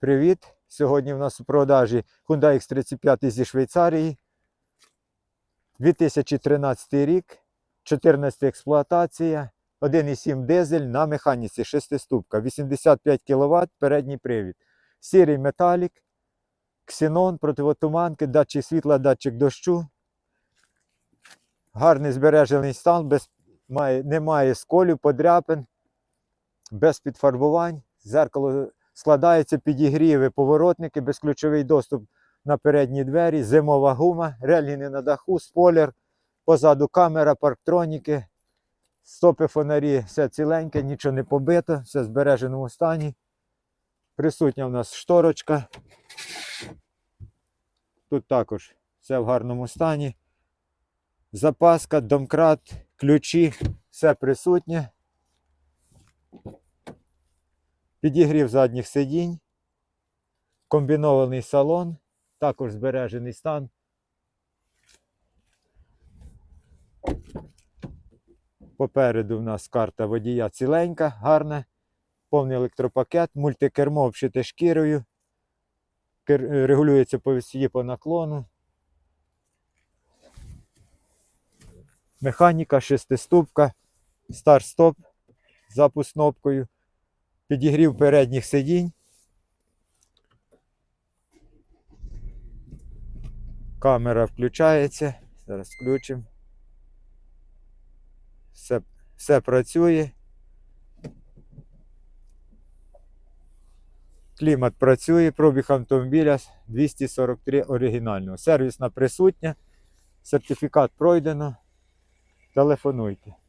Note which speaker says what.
Speaker 1: Привіт! Сьогодні в нас у продажі Hyundai X35 зі Швейцарії. 2013 рік, 14 експлуатація, 1,7 дизель на механіці 6-ступка, 85 кВт, передній привід. Сірий металік, ксенон, противотуманки, датчик світла, датчик дощу. Гарний збережений стан, без, має, немає сколів, подряпин, без підфарбувань. Зеркало складається підігріви, поворотники, безключовий доступ на передні двері, зимова гума, реліни на даху, спойлер, позаду камера, парктроніки, стопи фонарі, все ціленьке, нічого не побито, все в збереженому стані. Присутня в нас шторочка. Тут також все в гарному стані. Запаска, домкрат, ключі, все присутнє. Підігрів задніх сидінь, комбінований салон, також збережений стан. Попереду в нас карта водія ціленька, гарна, повний електропакет, мультикермо обшите шкірою, регулюється по висоті по наклону. Механіка, шестиступка, старт-стоп, запуск кнопкою підігрів передніх сидінь. Камера включається. Зараз включимо. Все, все працює. Клімат працює, пробіг автомобіля 243 оригінального. Сервісна присутня, сертифікат пройдено. Телефонуйте.